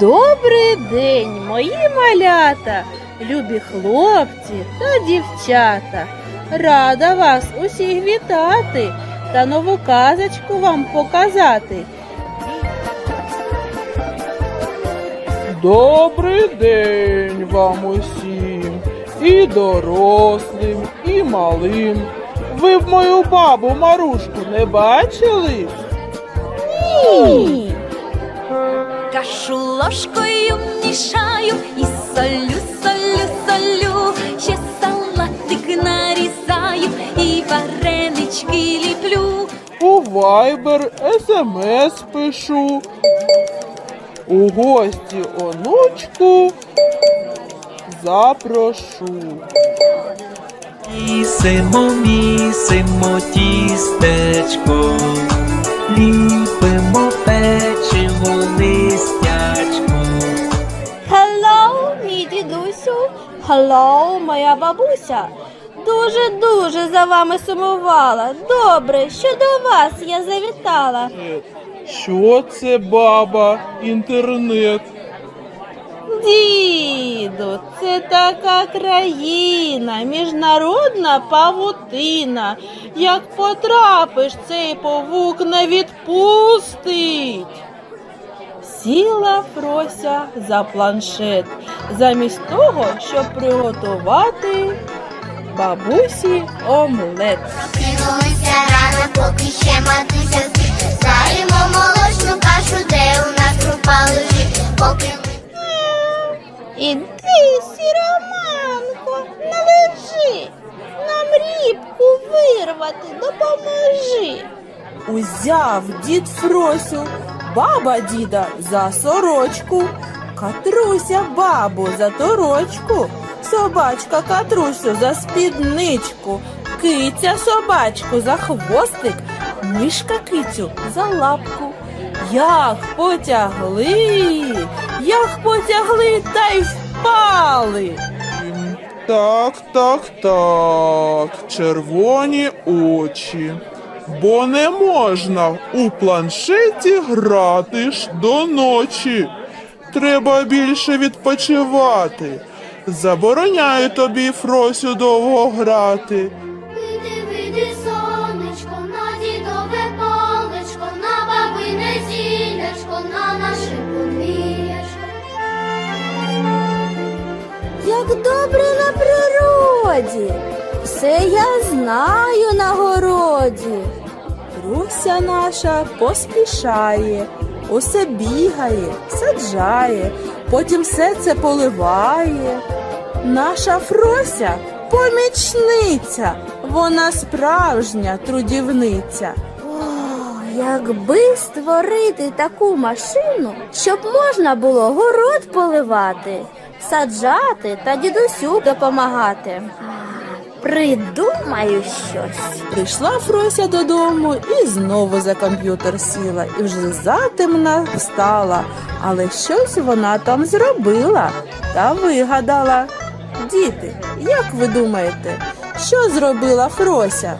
Добрий день, мої малята, любі хлопці та дівчата. Рада вас усіх вітати та нову казочку вам показати. Добрий день вам усім, і дорослим, і малим. Ви б мою бабу Марушку не бачили? Ні. Кашу ложкою мішаю і солю, солю, солю, ще салатик нарізаю і варенички ліплю. У Viber смс пишу. У гості онучку запрошу. Місимо, місимо тістечко, ліпимо печиво листячко. Hello, мій дідусю. Hello, моя бабуся. Дуже-дуже за вами сумувала. Добре, що до вас я завітала. Що це баба? Інтернет. Діду, це така країна, міжнародна павутина. Як потрапиш, цей павук не відпустить. Сіла Фрося за планшет, замість того, щоб приготувати бабусі омлет. Прокинулися рано, поки ще матуся Іди, сіроманко, не лежи, нам рібку вирвати, допоможи. Узяв дід Фросю, баба діда за сорочку, Катруся бабу за торочку, собачка Катрусю за спідничку, киця собачку за хвостик, мишка кицю за лапку. Як потягли, як потягли та й впали. Так, так, так. Червоні очі. Бо не можна у планшеті грати ж до ночі. Треба більше відпочивати. Забороняю тобі, Фросю, довго грати. Добре на природі, все я знаю на городі. Руся наша поспішає, усе бігає, саджає, потім все це поливає. Наша Фрося помічниця, вона справжня трудівниця. Якби створити таку машину, щоб можна було город поливати, саджати та дідусю допомагати. Придумаю щось. Прийшла Фрося додому і знову за комп'ютер сіла, і вже затемна встала. Але щось вона там зробила та вигадала. Діти, як ви думаєте, що зробила Фрося?